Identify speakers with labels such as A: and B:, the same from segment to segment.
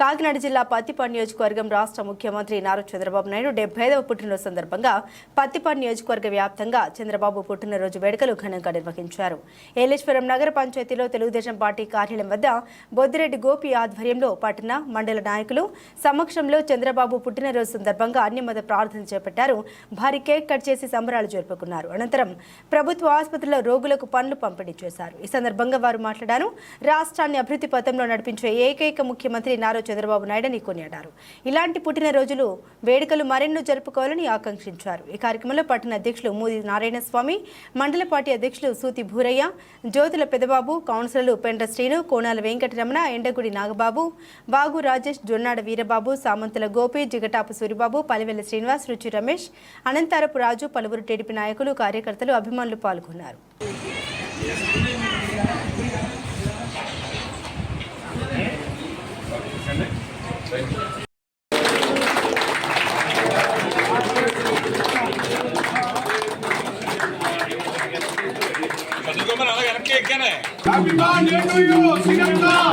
A: కాకినాడ జిల్లా పత్తిపాడు నియోజకవర్గం రాష్ట్ర ముఖ్యమంత్రి నారా చంద్రబాబు నాయుడు ఐదవ పుట్టినరోజు సందర్భంగా పత్తిపాడు నియోజకవర్గ వ్యాప్తంగా చంద్రబాబు పుట్టినరోజు వేడుకలు ఘనంగా నిర్వహించారు ఏలేశ్వరం నగర పంచాయతీలో తెలుగుదేశం పార్టీ కార్యాలయం వద్ద బొద్దిరెడ్డి గోపి ఆధ్వర్యంలో పట్టణ మండల నాయకులు సమక్షంలో చంద్రబాబు పుట్టినరోజు సందర్భంగా అన్ని మత ప్రార్థన చేపట్టారు భారీ కేక్ కట్ చేసి సంబరాలు జరుపుకున్నారు అనంతరం ప్రభుత్వ ఆసుపత్రిలో రోగులకు పనులు పంపిణీ చేశారు ఈ సందర్భంగా వారు మాట్లాడారు రాష్ట్రాన్ని అభివృద్ధి పథంలో నడిపించే ఏకైక ముఖ్యమంత్రి నారా చంద్రబాబు నాయుడని కొనియాడారు ఇలాంటి పుట్టినరోజులు వేడుకలు మరెన్నో జరుపుకోవాలని ఆకాంక్షించారు ఈ కార్యక్రమంలో పట్టణ అధ్యక్షులు మూది నారాయణ స్వామి మండల పార్టీ అధ్యక్షులు సూతి భూరయ్య జ్యోతుల పెదబాబు కౌన్సిలర్లు పెండ్ర శ్రీను కోనాల వెంకటరమణ ఎండగుడి నాగబాబు బాగు రాజేష్ జొన్నాడ వీరబాబు సామంతుల గోపి జిగటాపు సూరిబాబు పలివెల్ల శ్రీనివాస్ రుచి రమేష్ అనంతారపు రాజు పలువురు టీడీపీ నాయకులు కార్యకర్తలు అభిమానులు పాల్గొన్నారు
B: Happy birthday to you, Siddhartha!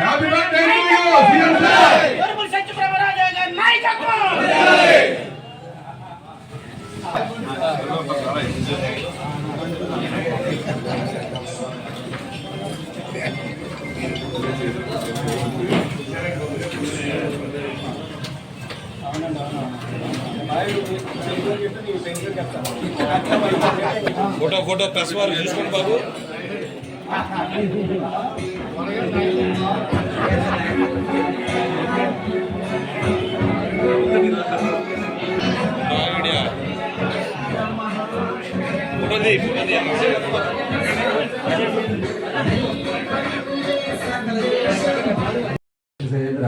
B: Happy birthday to you,
C: Siddhartha!
D: Photo photo press వారు చూసుకోండి బాబు ఐడియా ఫోటో ఫోటో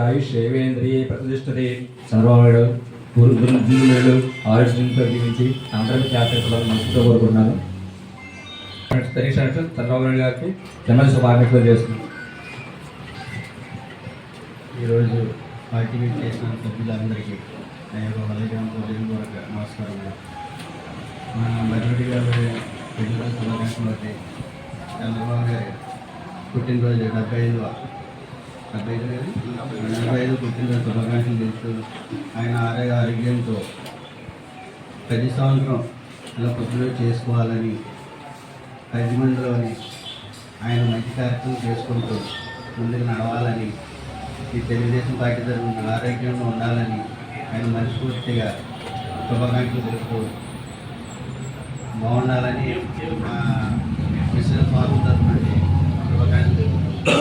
E: దీర్ఘాయుషేవేంద్రియే ప్రతిష్టతే చంద్రబాబు గురు గురుడు ఆయుష్యంతో జీవించి అందరికీ శాస్త్రపడాలని మనసుతో కోరుకుంటున్నాను పరీక్ష చంద్రబాబు నాయుడు గారికి జనరల్ శుభాకాంక్షలు చేస్తున్నాను
F: ఈరోజు పార్టివేట్ చేసిన సభ్యులందరికీ నా యొక్క హృదయంతో హృదయపూర్వక నమస్కారం మన మధుడి గారి పుట్టినరోజు శుభాకాంక్షలు చంద్రబాబు గారి పుట్టినరోజు డెబ్బై ఐదు శుభాకాంక్షలు ఆయన ఆరోగ్య ఆరోగ్యంతో ప్రతి సంవత్సరం ఇలా పొద్దున చేసుకోవాలని మందిలోని ఆయన మంచి కార్యక్రమం చేసుకుంటూ ముందుకు నడవాలని ఈ తెలుగుదేశం పార్టీ తరఫున ఆరోగ్యంగా ఉండాలని ఆయన మనస్ఫూర్తిగా శుభాకాంక్షలు తెలుపుతూ బాగుండాలని మా మిశ్రమ తరఫున శుభాకాంక్షలు తెలుపుతూ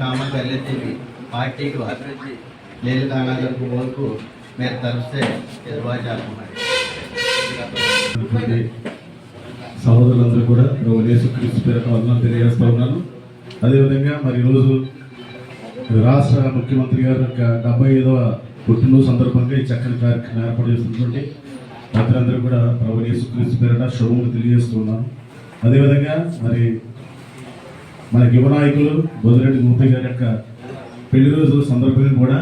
F: కామం కలిగించింది పార్టీకి అభివృద్ధి లేదు కాణాలకు వరకు మీరు తలిస్తే
G: ఎదురుబాజాకున్నారు సహోదరులందరూ కూడా యేసుక్రీస్తు పేరు వందనం తెలియజేస్తా ఉన్నాను అదేవిధంగా మరి ఈరోజు రాష్ట్ర ముఖ్యమంత్రి గారి యొక్క డెబ్బై ఐదవ పుట్టినరోజు సందర్భంగా ఈ చక్కని కార్యక్రమం ఏర్పాటు చేస్తున్నటువంటి అందరూ కూడా ప్రభు యేసుక్రీస్తు పేరట శుభములు ఉన్నాను అదేవిధంగా మరి మన యువ నాయకులు బొదిరెడ్డి మూర్తి గారి యొక్క పెళ్లి రోజు సందర్భంగా కూడా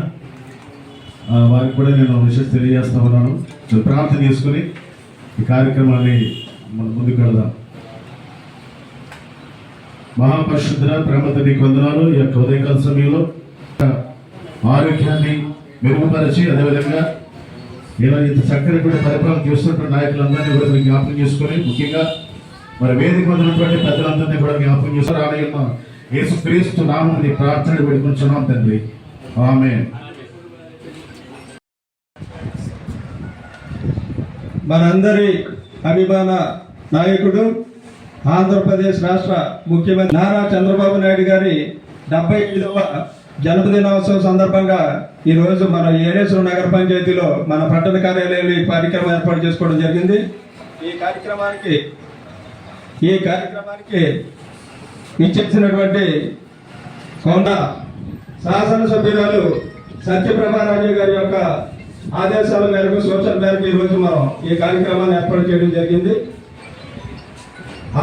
G: వారికి కూడా నేను విషయం తెలియజేస్తా ఉన్నాను ప్రార్థన చేసుకుని ఈ కార్యక్రమాన్ని మనం ముందుకు వెళదాం మహాపరిశుద్ర ప్రేమతని కొందనాలు ఈ యొక్క ఉదయకాల సమయంలో ఆరోగ్యాన్ని మెరుగుపరిచి అదేవిధంగా ఇలా ఇంత చక్కని కూడా పరిపాలన చేస్తున్న నాయకులందరినీ కూడా మీరు జ్ఞాపకం చేసుకొని ముఖ్యంగా మరి వేదిక ఉన్నటువంటి పెద్దలందరినీ కూడా జ్ఞాపకం చేస్తారు ఆలయంలో యేసుక్రీస్తు నామని ప్రార్థన పెట్టుకుంటున్నాం తండ్రి ఆమె
H: మనందరి అభిమాన నాయకుడు ఆంధ్రప్రదేశ్ రాష్ట్ర ముఖ్యమంత్రి నారా చంద్రబాబు నాయుడు గారి డెబ్బై ఐదవ జన్మదినోత్సవం సందర్భంగా ఈరోజు మన ఏరేశ్వర నగర పంచాయతీలో మన పట్టణ కార్యాలయంలో ఈ కార్యక్రమం ఏర్పాటు చేసుకోవడం జరిగింది ఈ కార్యక్రమానికి ఈ కార్యక్రమానికి ఇచ్చేసినటువంటి కొండ శాసనసభ్యురాలు సత్యప్రభారాజు గారి యొక్క ఆదేశాల మేరకు సూచన మేరకు ఈరోజు మనం ఈ కార్యక్రమాన్ని ఏర్పాటు చేయడం జరిగింది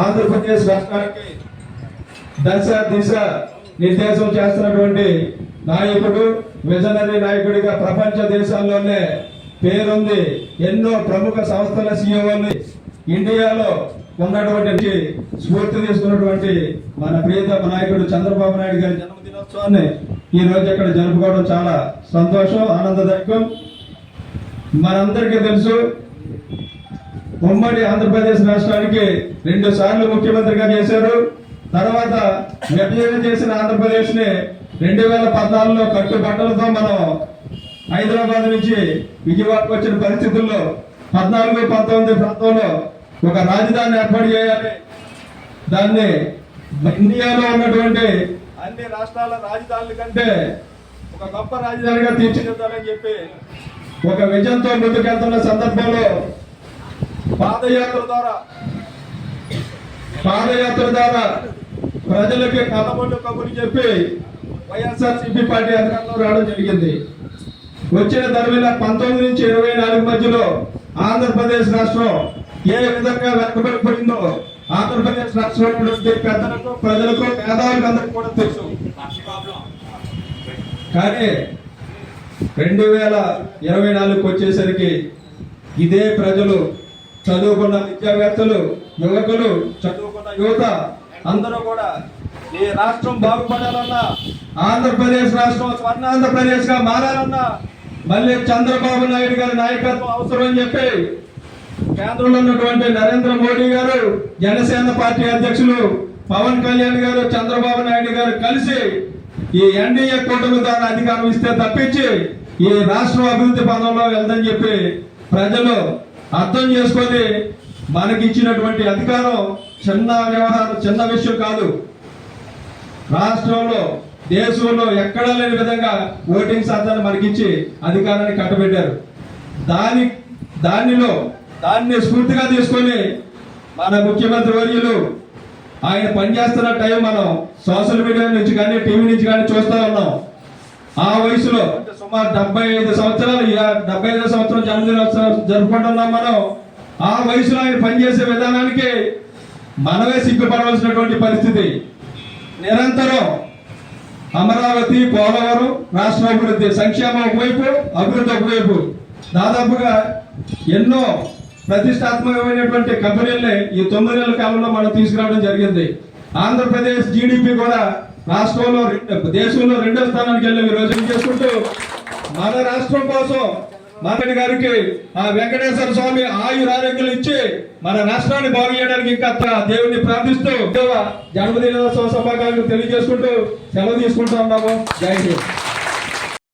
H: ఆంధ్రప్రదేశ్ రాష్ట్రానికి దశ దిశ నిర్దేశం చేస్తున్నటువంటి నాయకుడు విజనరీ నాయకుడిగా ప్రపంచ దేశాల్లోనే పేరుంది ఎన్నో ప్రముఖ సంస్థల సీఈఓని e ఇండియాలో ఉన్నటువంటి స్ఫూర్తి తీసుకున్నటువంటి మన ప్రియతమ నాయకుడు చంద్రబాబు నాయుడు గారి జన్మదినోత్సవాన్ని ఈ రోజు ఇక్కడ జరుపుకోవడం చాలా సంతోషం ఆనందదాయకం మనందరికీ తెలుసు ఉమ్మడి ఆంధ్రప్రదేశ్ రాష్ట్రానికి రెండు సార్లు ముఖ్యమంత్రిగా చేశారు తర్వాత విభజన చేసిన ఆంధ్రప్రదేశ్ ని రెండు వేల పద్నాలుగులో కట్టుబట్టలతో మనం హైదరాబాద్ నుంచి విజయవాడకు వచ్చిన పరిస్థితుల్లో పద్నాలుగు పంతొమ్మిది ప్రాంతంలో ఒక రాజధాని ఏర్పాటు చేయాలి దాన్ని ఇండియాలో ఉన్నటువంటి అన్ని రాష్ట్రాల రాజధానుల కంటే ఒక గొప్ప రాజధానిగా తీర్చిదిద్దాలని చెప్పి ఒక విజయంతో ముందుకెళ్తున్న సందర్భంలో పాదయాత్ర ద్వారా పాదయాత్ర ద్వారా ప్రజలకి కలబొండు కబుర్లు చెప్పి సిపి పార్టీ అధికారంలో రావడం జరిగింది వచ్చిన ధర పంతొమ్మిది నుంచి ఇరవై నాలుగు మధ్యలో ఆంధ్రప్రదేశ్ రాష్ట్రం ఏ విధంగా వెనకబడిపోయిందో ఆంధ్రప్రదేశ్ రాష్ట్రంలోటువంటి పెద్దలకు ప్రజలకు పేదవాళ్ళకి అందరికి కూడా తెలుసు కానీ రెండు వేల ఇరవై నాలుగుకి వచ్చేసరికి ఇదే ప్రజలు చదువుకున్న విద్యావేత్తలు యువకులు చదువుకున్న యువత అందరూ కూడా ఈ రాష్ట్రం బాగుపడాలన్నా ఆంధ్రప్రదేశ్ రాష్ట్రం స్వర్ణ ఆంధ్రప్రదేశ్గా గా మారాలన్నా మళ్ళీ చంద్రబాబు నాయుడు గారి నాయకత్వం అవసరం అని చెప్పి కేంద్రంలో ఉన్నటువంటి నరేంద్ర మోడీ గారు జనసేన పార్టీ అధ్యక్షులు పవన్ కళ్యాణ్ గారు చంద్రబాబు నాయుడు గారు కలిసి ఈ ఎన్డీఏ కూటమి ద్వారా అధికారం ఇస్తే తప్పించి ఈ రాష్ట్రం అభివృద్ధి పదంలో వెళ్దని చెప్పి ప్రజలు అర్థం చేసుకొని మనకిచ్చినటువంటి అధికారం చిన్న వ్యవహారం చిన్న విషయం కాదు రాష్ట్రంలో దేశంలో ఎక్కడా లేని విధంగా ఓటింగ్ శాతాన్ని మనకిచ్చి అధికారాన్ని కట్టబెట్టారు దాని దానిలో దాన్ని స్ఫూర్తిగా తీసుకొని మన ముఖ్యమంత్రి వర్యులు ఆయన పనిచేస్తున్న టైం మనం సోషల్ మీడియా నుంచి కానీ టీవీ నుంచి కానీ చూస్తూ ఉన్నాం ఆ వయసులో సుమారు డెబ్బై ఐదు సంవత్సరాలు డెబ్బై ఐదు సంవత్సరం జన్మదినోత్సవం జరుపుకుంటున్నాం మనం ఆ వయసులో ఆయన పనిచేసే విధానానికి మనమే సిగ్గుపడవలసినటువంటి పరిస్థితి నిరంతరం అమరావతి పోలవరం రాష్ట్ర అభివృద్ధి సంక్షేమం ఒకవైపు అభివృద్ధి ఒకవైపు దాదాపుగా ఎన్నో ప్రతిష్టాత్మకమైనటువంటి కంపెనీల్ని ఈ తొమ్మిది నెలల కాలంలో మనం తీసుకురావడం జరిగింది ఆంధ్రప్రదేశ్ జీడిపి కూడా రాష్ట్రంలో దేశంలో రెండో స్థానానికి వెళ్ళి రోజు చేసుకుంటూ మన రాష్ట్రం కోసం మాధవి గారికి ఆ వెంకటేశ్వర స్వామి ఆయుర ఇచ్చి మన రాష్ట్రాన్ని బాగు చేయడానికి ఇంకా దేవుణ్ణి ప్రార్థిస్తూ జన్మదినోత్సవ శుభాకాంక్షలు తెలియజేసుకుంటూ సెలవు తీసుకుంటూ ఉన్నాము యూ